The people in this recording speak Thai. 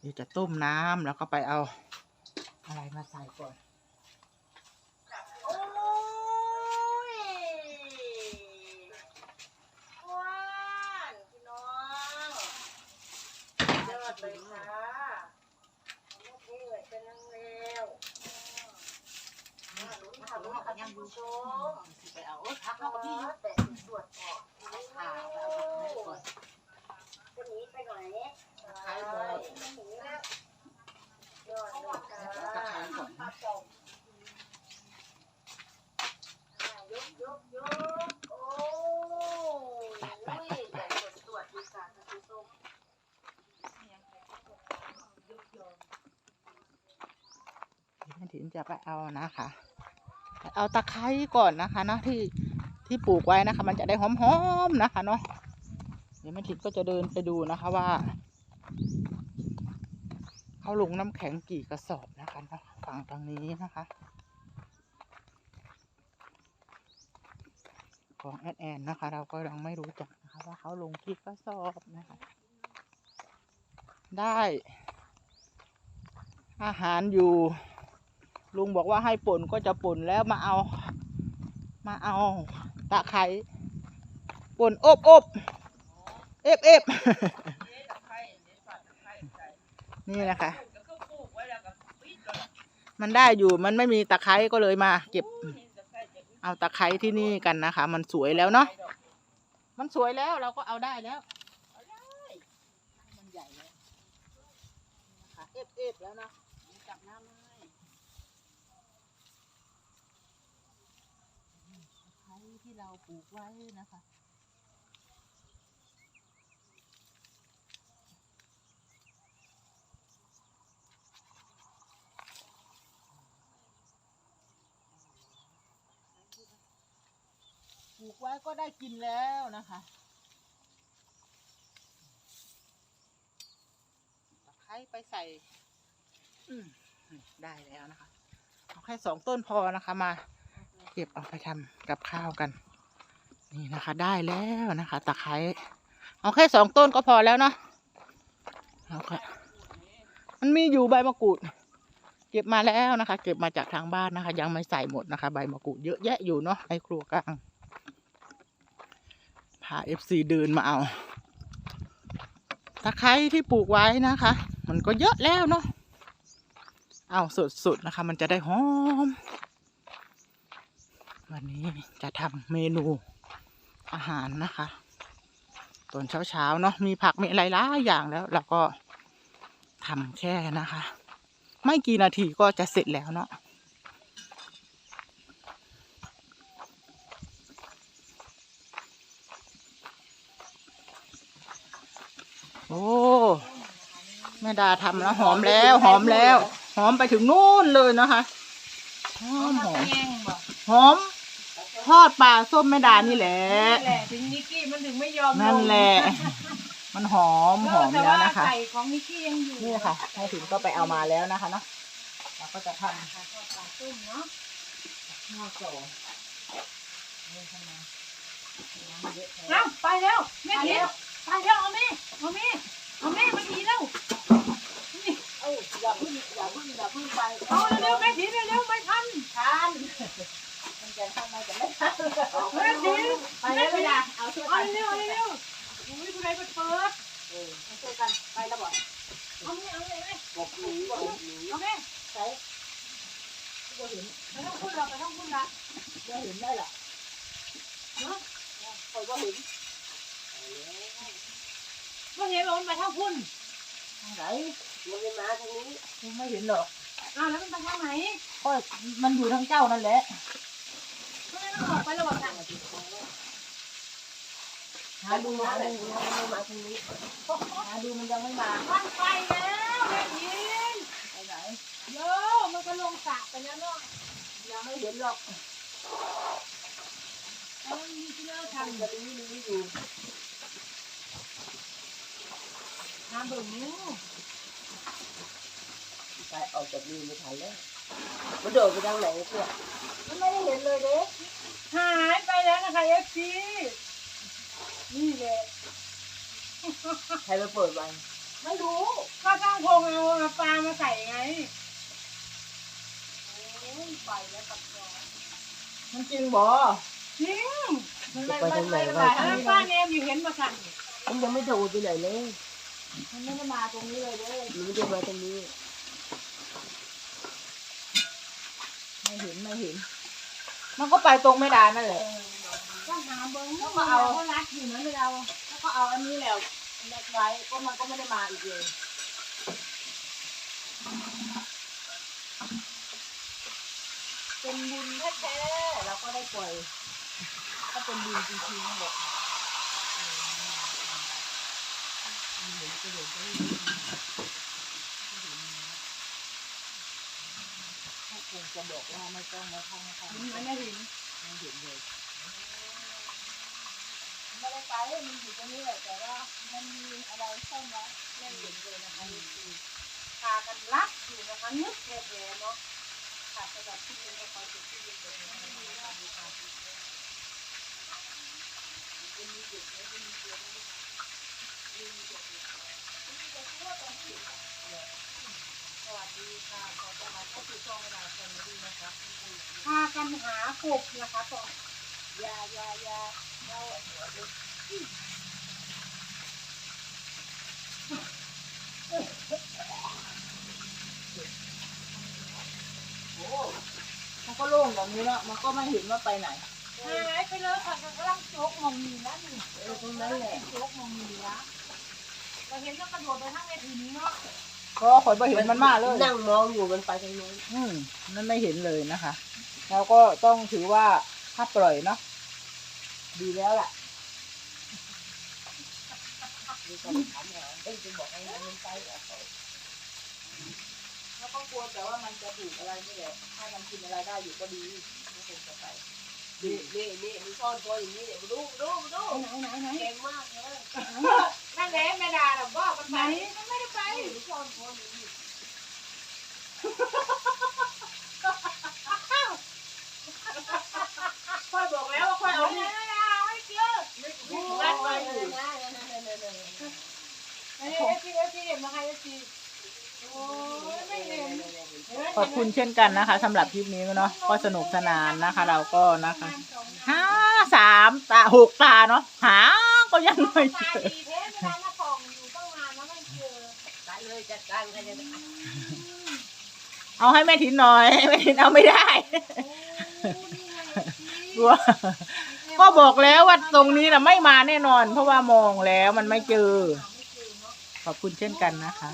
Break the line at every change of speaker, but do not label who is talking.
เดี๋ยวจะต้มน้ำแล้วก็ไปเอาอะไรมาใส่ก่อน
โอ้ยว้านพี่น้องยอดเลยค่ะลูกนี่เลยเป็นนังเลวมาลุ้นค่ะลุ้นค่ะท่านผู้ชม
ไปเอาพัก
เอา
เอาที่
แต่ตรวจออก
ขาไปเอาผักให้ก่อน
จะหนีไปไหน
ขายหมด
ไม่หนีแล้วยอดเลยค่ะ
แล้วก็ขายก่อนนะ
ยกยกยกโอ้ยแต่ตรวจดูค่ะท่านผู้ชม
แม่ ถิ่นจะไปเอานะคะ เอาตะไคร้ก่อนนะคะนะที่ที่ปลูกไว้นะคะ มันจะได้หอมๆนะคะเนาะเดี๋ยวแม่ถิ่นก็จะเดินไปดูนะคะว่าเขาลงน้ำแข็งกี่กระสอบนะคะนะฝั่งทางนี้นะคะ ของแอดแอนนะคะ เราก็ยังไม่รู้จักนะคะว่าเขาลงกี่กระสอบนะคะ ได้อาหารอยู่ ลุงบอกว่าให้ป่นก็จะป่นแล้วมาเอา มาเอาตะไคร้ป่นอบอบเอฟเอฟนี่นะคะ มันได้อยู่มันไม่มีตะไคร้ก็เลยมา เก็บ เอาตะไคร้ที่นี่กันนะคะ มันสวยแล้วเนาะมันสวยแล้วเราก็เอาได้แล้วเอาได้มันใหญ่แล้วนะคะเอฟเอฟแล้วนะจับน้ำให้ตะไคร้ ที่เราปลูกไว้นะคะ ปลูกไว้ก็ได้กินแล้วนะคะตะไคร้ไปใส่ได้แล้วนะคะ เอาแค่สองต้นพอนะคะมา ก็บเอาไปทำกับข้าวกัน นี่นะคะได้แล้วนะคะ ตะไคร้เอาแค่สองต้นก็พอแล้วเนาะเอาค่ะมันมีอยู่ใบมะกรูด เก็บมาแล้วนะคะ เก็บมาจากทางบ้านนะคะ ยังไม่ใส่หมดนะคะ ใบมะกรูดเยอะแยะอยู่เนาะในครัวกลางพาเอฟซีเดินมาเอาตะไคร้ที่ปลูกไว้นะคะ มันก็เยอะแล้วเนาะเอาสุดๆนะคะ มันจะได้หอม วันนี้จะทำเมนูอาหารนะคะตอนเช้าๆเนาะมีผักมีอะไรหลายอย่างแล้วเราก็ทำแค่นะคะ ไม่กี่นาทีก็จะเสร็จแล้วเนาะโอ้แม่ดาทำแล้วหอมแล้วหอมแล้ว หอมไปถึงนู่นเลยนะคะหอมหอมหอม ทอดปลาส้มแม่ดานี่แหละ
นั่นแหละถึงนิกกี้มันถึงไม่ยอม
นั่นแหละ มันหอมหอม
แต่
แล้ว
ว่า
นะคะ
ไก่ของนิกกี้ยังอยู่
นี่ค่ะแม่ถึงก็ไปเอามาแล้วนะคะเนาะเราก็จะทำ
ค่ะทอดปลาต้มเนาะ
ข้าวโซ่นี่ทำไมน้ำเยอะแท้
เอ้าไปแล้วแม่เดียวไปแล้วเอาแม่เอาแม่เอาแม่มาดีแล้วนี่
เอ้ยอย่าพึ่งอย่าพึ่งอย่าพึ่งไป
เอาเร็วๆแม่ดีเร็วๆไม่ทัน
ทัน มันจะทำไมจะไม่ทัน
แม่ดี
ไปแล้วไม่ได้เอาช่วย
เอา
กัน
เร็วเร็วอุ้ยผู้ใดเปิดเปิด
เออช่วยกันไปแล้วบอก
เอาแม่เอาแม่แม่
กหนูบอกหนู
เอาแม่
ใช้ก็เห็น
ไปต้องพูดเราไปต้องพูดละ
ก็เห็นได้หรอ
เนาะ
คอยก็เห็น
เมื่อเห็นว่ามันไปทางพุ่น
ทางไหนมันเลยมาทางนี้ไม่เห็นหรอก
อ้าวแล้วมันไปทางไหน
ก็มันอยู่ทางเจ้านั่นแหละ
ไมมันออกไประหว่างทาง
หาดูหาดูมันไม่มาทางนี้หาดูมันยังไม่มา
มันไปแล้วแม่ยิน
ไปไหน
โย่มันก็ลงสระไปแล้วเนาะ
ยังไม่เห็นหรอก
เอามันมีที่เลิก
ทาง
ทำ
จะรู้รู้อยู่
ทำแบบนี้
ไปออกจากนี่ไม่ทันแล้วมันโดดไปทางไหนเพื่อมันไม่ได้เห็นเลยเด้
หายไปแล้วนะคะเอฟซีนี่แหละ
ใครไปเปิดไว้
ฮ
ไม่รู้
ก็ช่างพงเอาเอาปลามาใส่ไง
โอ้ยไปแล้วกับน้อง
มันจริงบ่
จริง
มัน
ไปทางไหนวะ
อันนั้นป้าเนมอยู่เห็นมาสั่น
มันยังไม่โดดไปไหนเลย
มันไม่ได้มาตรงนี้เลยเด้อ
มันไม่ได้มาตรงนี้
ไม่เห็นไม่เห็น มันก็ไปตรงไม่ได้นั่นแหละ
ก็หาเบิ้ง
แล้วก็เอา
ก็รักอยู่นะไม่เอา
แล้วก็เอาอันนี้แล้วเล็กไว้ก็มันก็ไม่ได้มาอีกเลยเป็นบุญแท้ๆเราก็ได้ปล่อยก็เป็นบุญจริงๆนั่นแหละ
คงจะบอกว่าไม่ต้องมาทำค่ะ
มันไม่เห็น
ไม่เห็นเลย
ไม่ได้ไปมันอยู่ตรงนี้แหละแต่ว่ามันมีอะไรซ่อนไว้เล่เห็นเลยนะคะนี่คือพากันรักอยู่นะคะนึกแท้ๆเนาะค่ะสำหรับที่เป็นละครจุดที่เป็นตัวนี้นะคะมีความดีค่ะเป็นมีเด็กและเป็นมีเด็กและมีเด็กมีเด็กทั่วตรงที่ วัสดีค่ะขอต้อนรับเข้าสู่ช่องเวลาคนดีนะคะ
พากันหากบนะคะตอน
ยายายาเราหัวดู
มันก็โล่งแบบนี้แล้วมันก็ไม่เห็นว่าไปไหน
หายไปเลยค่ะกำลังโจกมองมีแล้วนี่
เออตรงนั้นแหละ
โจกมองมีแล้วเราเห็นก็กระโดดไปทั้งเวทีนี้เนาะ
ก็ขอยไปเห็นมันมากเลย
นั่งมองอยู่มันไปทางโน้น
อืมนั่นไม่เห็นเลยนะคะ แล้วก็ต้องถือว่าถ้าปล่อยเนาะดีแล้วล่ะ
มีคนถามหาเอ้ยจะบอกให้มันไปแล้ว
แล้วก็กลัวแต่ว่ามันจะถูกอะไรนี่แหละถ้ามันกินอะไรได้อยู่ก็ดีก็คงจะไป
นี่นี่นี่มันซ่อนตัวอย่างนี้เนี่ยมาดูมาดูมาดู
ไหนไหนไหน
เก่งมากเลย
นั่นแหละแม่ดาเราบอกมันไหนมันไม่ได้ไป
มันซ่อนตัวอยู่นี่
ค่อยบอกแล้วว่าค่อยเอา
แม่
นี่
ดาไม่เจอ
รัดไว้เลยนะนั่นนั่นนั่นนั่น
ไอ้เอฟซีเอฟซีเห็นมาใครเอฟซีโอ้ยไม่เห็น
ขอบคุณเช่นกันนะคะสำหรับคลิปนี้เนาะก็สนุกสนานนะคะ เราก็นะคะห้าสามตาหกตาเนาะหาก็ยังไม่เจ
ตา
อ
เล
ยจัดการกันเลย
เอาให้แม่ถินหน่อยแม่ถินเอาไม่ได้กลัวก็บอกแล้วว่าตรงนี้นะไม่มาแน่นอน เพราะว่ามองแล้วมันไม่เจอ ขอบคุณเช่นกันนะคะ